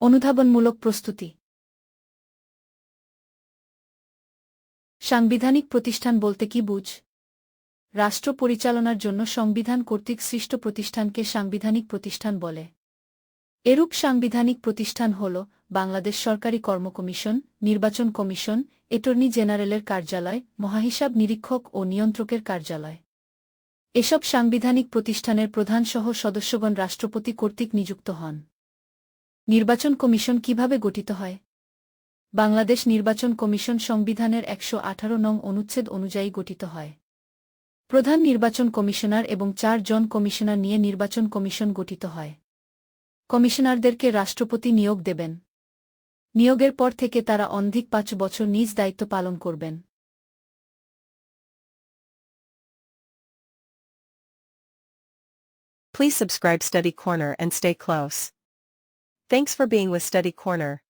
অনুধাবনমূলক প্রস্তুতি। সাংবিধানিক প্রতিষ্ঠান বলতে কি বুঝ? রাষ্ট্র পরিচালনার জন্য সংবিধান কর্তৃক সৃষ্ট প্রতিষ্ঠানকে সাংবিধানিক প্রতিষ্ঠান বলে। এরূপ সাংবিধানিক প্রতিষ্ঠান হল বাংলাদেশ সরকারি কর্ম কমিশন নির্বাচন কমিশন এটর্নি জেনারেলের কার্যালয়, মহাহিসাব নিরীক্ষক ও নিয়ন্ত্রকের কার্যালয়। এসব সাংবিধানিক প্রতিষ্ঠানের প্রধানসহ সদস্যগণ রাষ্ট্রপতি কর্তৃক নিযুক্ত হন। নির্বাচন কমিশন কীভাবে গঠিত হয়? বাংলাদেশ নির্বাচন কমিশন সংবিধানের একশো আঠারো নং অনুচ্ছেদ অনুযায়ী গঠিত হয়। প্রধান নির্বাচন কমিশনার এবং চার জন কমিশনার নিয়ে নির্বাচন কমিশন গঠিত হয়। কমিশনারদেরকে রাষ্ট্রপতি নিয়োগ দেবেন। নিয়োগের পর থেকে তারা অন্ধিক পাঁচ বছর নিজ দায়িত্ব পালন করবেন। Please subscribe Study Corner and stay close. Thanks for being with Study Corner.